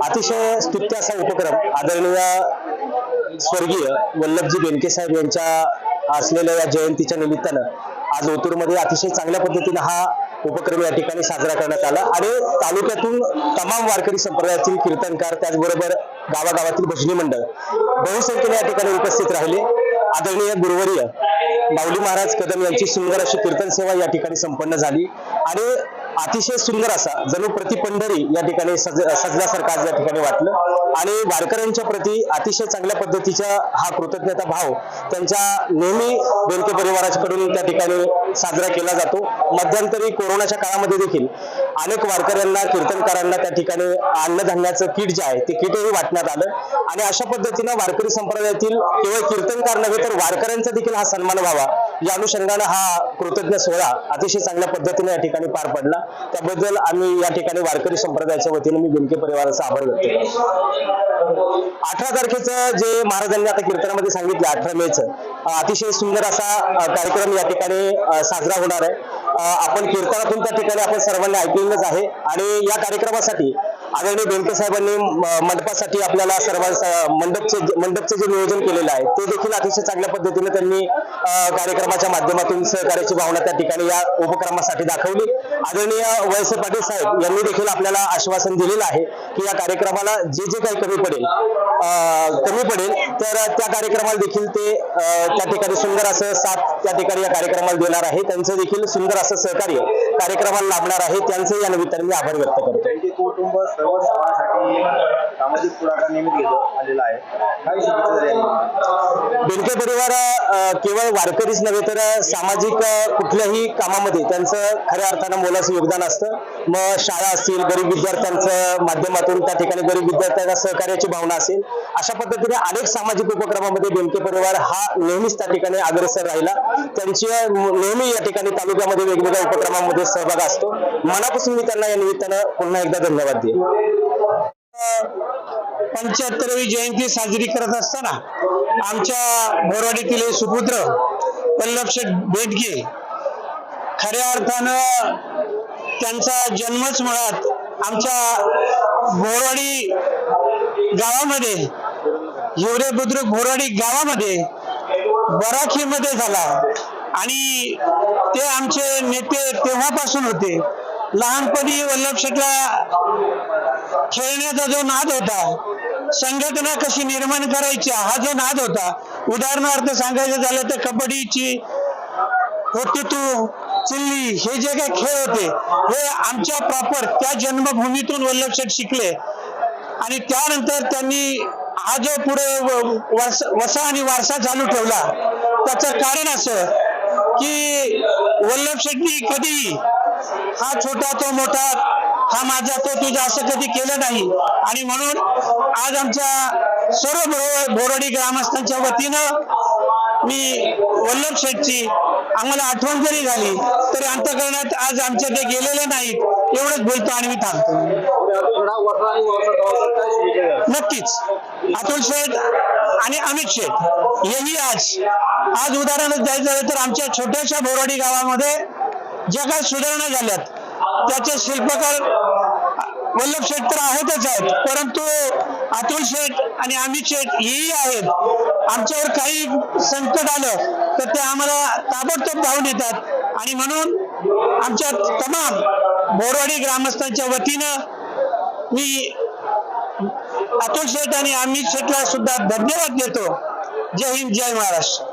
अतिशय स्तुत्य असा उपक्रम आदरणीय स्वर्गीय वल्लभजी बेनके साहेब यांच्या असलेल्या या जयंतीच्या निमित्तानं आज ओतूरमध्ये अतिशय चांगल्या पद्धतीने हा उपक्रम या ठिकाणी साजरा करण्यात आला. आणि तालुक्यातून तमाम वारकरी संप्रदायातील कीर्तनकार त्याचबरोबर गावागावातील भजनी मंडळ बहुसंख्येने या ठिकाणी उपस्थित राहिले. आदरणीय गुरुवर्य माऊली महाराज कदम यांची सुंदर अशी कीर्तन सेवा या ठिकाणी संपन्न झाली. आणि अतिशय सुंदर असा जणू प्रति पंढरी या ठिकाणी सज सजल्यासारखं आज या ठिकाणी वाटलं. आणि वारकऱ्यांच्या प्रती अतिशय चांगल्या पद्धतीचा हा कृतज्ञता भाव त्यांच्या नेहमी बेलके परिवाराकडून त्या ठिकाणी साजरा केला जातो. मध्यंतरी कोरोनाच्या काळामध्ये देखील अनेक वारकऱ्यांना कीर्तनकारांना त्या ठिकाणी अन्नधान्याचं किट जे आहे ते किटही वाटण्यात आलं. आणि अशा पद्धतीनं वारकरी संप्रदायातील केवळ कीर्तनकार नव्हे तर वारकऱ्यांचा देखील हा सन्मान व्हावा. या अनुषंगानं हा कृतज्ञ सोहळा अतिशय चांगल्या पद्धतीने या ठिकाणी पार पडला. त्याबद्दल आम्ही या ठिकाणी वारकरी संप्रदायाच्या वतीने मी बेनके परिवाराचा आभार व्यक्त करतो. अठरा तारखेचं जे महाराजांनी आता कीर्तनामध्ये सांगितलं अठरा मेचं अतिशय सुंदर असा कार्यक्रम या ठिकाणी साजरा होणार आहे. आपण कीर्तनातून त्या ठिकाणी आपण सर्वांनी ऐकलेलंच आहे. आणि या कार्यक्रमासाठी आदरणीय बेनके साहेबांनी म- मंडपासाठी आपल्याला सर्व मंडपचे मंडपचे जे नियोजन केलेलं आहे ते देखील अतिशय चांगल्या पद्धतीने त्यांनी कार्यक्रमाच्या माध्यमातून सहकार्याची भावना त्या ठिकाणी या उपक्रमासाठी दाखवली. आदरणीय वळसे पाटील साहेब यांनी देखील आपल्याला आश्वासन दिलेलं आहे की या कार्यक्रमाला जे जे काही कमी पडेल कमी पडेल तर त्या कार्यक्रमाला देखील ते त्या ठिकाणी सुंदर असं साथ त्या ठिकाणी या कार्यक्रमाला देणार आहे. त्यांचं देखील सुंदर असं सहकार्य कार्यक्रमाला लाभणार आहे. त्यांचं या निमित्ताने मी आभार व्यक्त करतो. कुटुंब सर्व समाजासाठी सामाजिक पुढाकार नियमित घेत आलेला आहे. काही शुभेच्छा द्याल परिवार केवळ वारकरीच नव्हे तर सामाजिक कुठल्याही कामामध्ये त्यांचं खऱ्या अर्थानं मोलाचं योगदान असतं. मग शाळा असतील गरीब विद्यार्थ्यांचं माध्यमातून त्या ठिकाणी गरीब विद्यार्थ्यांना सहकार्याची भावना असेल अशा पद्धतीने अनेक सामाजिक उपक्रमामध्ये बेनके परिवार हा नेहमीच त्या ठिकाणी अग्रेसर राहिला. त्यांची नेहमी या ठिकाणी तालुक्यामध्ये वेगवेगळ्या उपक्रमामध्ये सहभाग असतो. मनापासून मी त्यांना या निमित्तानं पुन्हा एकदा धन्यवाद देईन. पंच्याहत्तरवी जयंती साजरी करत असताना आमच्या बोरवाडीतील सुपुत्र वल्लभ बेटगे खऱ्या अर्थानं त्यांचा जन्मच मुळात आमच्या बोरवाडी गावामध्ये एवढे बुद्रुक बोरवाडी गावामध्ये बराखीमध्ये झाला. आणि ते आमचे नेते तेव्हापासून होते. लहानपणी वल्लभ शेठला खेळण्याचा जो नाद होता संघटना कशी निर्माण करायची हा जो नाद होता उदाहरणार्थ सांगायचं झालं तर कबड्डीची होती तू चिल्ली हे जे काही खेळ होते हे आमच्या प्रॉपर त्या जन्मभूमीतून वल्लभ शेठ शिकले. आणि त्यानंतर त्यांनी हा जो पुढे वसा आणि वारसा चालू ठेवला त्याचं कारण असं की वल्लभ कधी हा छोटा तो मोठा हा माझा तो तुझा असं कधी केलं नाही. आणि म्हणून आज आमच्या सर्व बोरडी ग्रामस्थांच्या वतीनं मी वल्लभ शेठची आम्हाला आठवण जरी झाली तरी अंतकरणात आज आमच्या ते गेलेले नाहीत एवढंच बोलतो आणि मी थांबतो. नक्कीच. अतुल शेठ आणि अमित शेठ हेही आज आज उदाहरणच द्यायचं झालं तर आमच्या छोट्याशा बोराडी गावामध्ये ज्या काही सुधारणा झाल्यात त्याचे शिल्पकार वल्लभ शेठ तर आहेतच आहेत परंतु अतुल शेठ आणि अमित शेठ हेही आहेत. आमच्यावर काही संकट आलं तर ते आम्हाला ताबडतोब धावून येतात. आणि म्हणून आमच्या तमाम बोरवाडी ग्रामस्थांच्या वतीनं मी अतुल शेठ आणि अमित शेठला सुद्धा धन्यवाद देतो. जय हिंद जय महाराष्ट्र.